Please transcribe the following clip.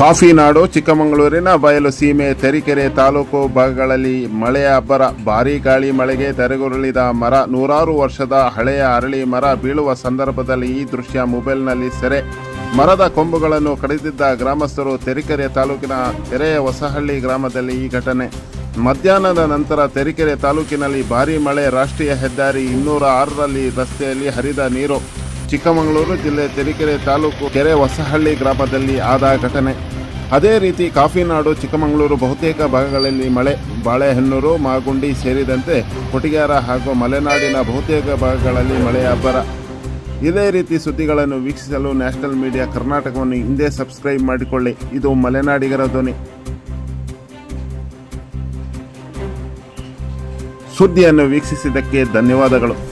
Coffee ನಾಡು, ಚಿಕ್ಕಮಗಳೂರಿನ ಬಯಲು ಸೀಮೆ, ತರೀಕೆರೆ ತಾಲೂಕು ಭಾಗಗಳಲ್ಲಿ ಮಳೆಯ ಅಬ್ಬರ. ಭಾರೀ ಗಾಳಿ ಮಳೆಗೆ ತೆರೆಗುರುಳಿದ ಮರ. ನೂರಾರು ವರ್ಷದ ಹಳೆಯ ಅರಳಿ ಮರ ಬೀಳುವ ಸಂದರ್ಭದಲ್ಲಿ ಈ ದೃಶ್ಯ ಮೊಬೈಲ್ನಲ್ಲಿ ಸೆರೆ. ಮರದ ಕೊಂಬುಗಳನ್ನು ಕಡಿದಿದ್ದ ಗ್ರಾಮಸ್ಥರು ತೆರೀಕೆರೆ ತಾಲೂಕಿನ ತೆರೆಯ ಹೊಸಹಳ್ಳಿ ಗ್ರಾಮದಲ್ಲಿ ಈ ಘಟನೆ. ಮಧ್ಯಾಹ್ನದ ನಂತರ ತೆರೀಕೆರೆ ತಾಲೂಕಿನಲ್ಲಿ ಭಾರೀ ಮಳೆ. ರಾಷ್ಟ್ರೀಯ ಹೆದ್ದಾರಿ ಇನ್ನೂರ ಆರರಲ್ಲಿ ರಸ್ತೆಯಲ್ಲಿ ಹರಿದ ನೀರು. ಚಿಕ್ಕಮಗಳೂರು ಜಿಲ್ಲೆ ತರೀಕೆರೆ ತಾಲೂಕು ಕೆರೆ ಹೊಸಹಳ್ಳಿ ಗ್ರಾಮದಲ್ಲಿ ಆದ ಘಟನೆ. ಅದೇ ರೀತಿ ಕಾಫಿನಾಡು ಚಿಕ್ಕಮಗಳೂರು ಬಹುತೇಕ ಭಾಗಗಳಲ್ಲಿ ಮಳೆ, ಬಾಳೆಹೆನ್ನೂರು, ಮಾಗುಂಡಿ ಸೇರಿದಂತೆ ಕೊಟಿಗಾರ ಹಾಗೂ ಮಲೆನಾಡಿನ ಬಹುತೇಕ ಭಾಗಗಳಲ್ಲಿ ಮಳೆಯ ಅಬ್ಬರ. ಇದೇ ರೀತಿ ಸುದ್ದಿಗಳನ್ನು ವೀಕ್ಷಿಸಲು ನ್ಯಾಷನಲ್ ಮೀಡಿಯಾ ಕರ್ನಾಟಕವನ್ನು ಹಿಂದೆ ಸಬ್ಸ್ಕ್ರೈಬ್ ಮಾಡಿಕೊಳ್ಳಿ. ಇದು ಮಲೆನಾಡಿಗರ ಧ್ವನಿ. ಸುದ್ದಿಯನ್ನು ವೀಕ್ಷಿಸಿದ್ದಕ್ಕೆ ಧನ್ಯವಾದಗಳು.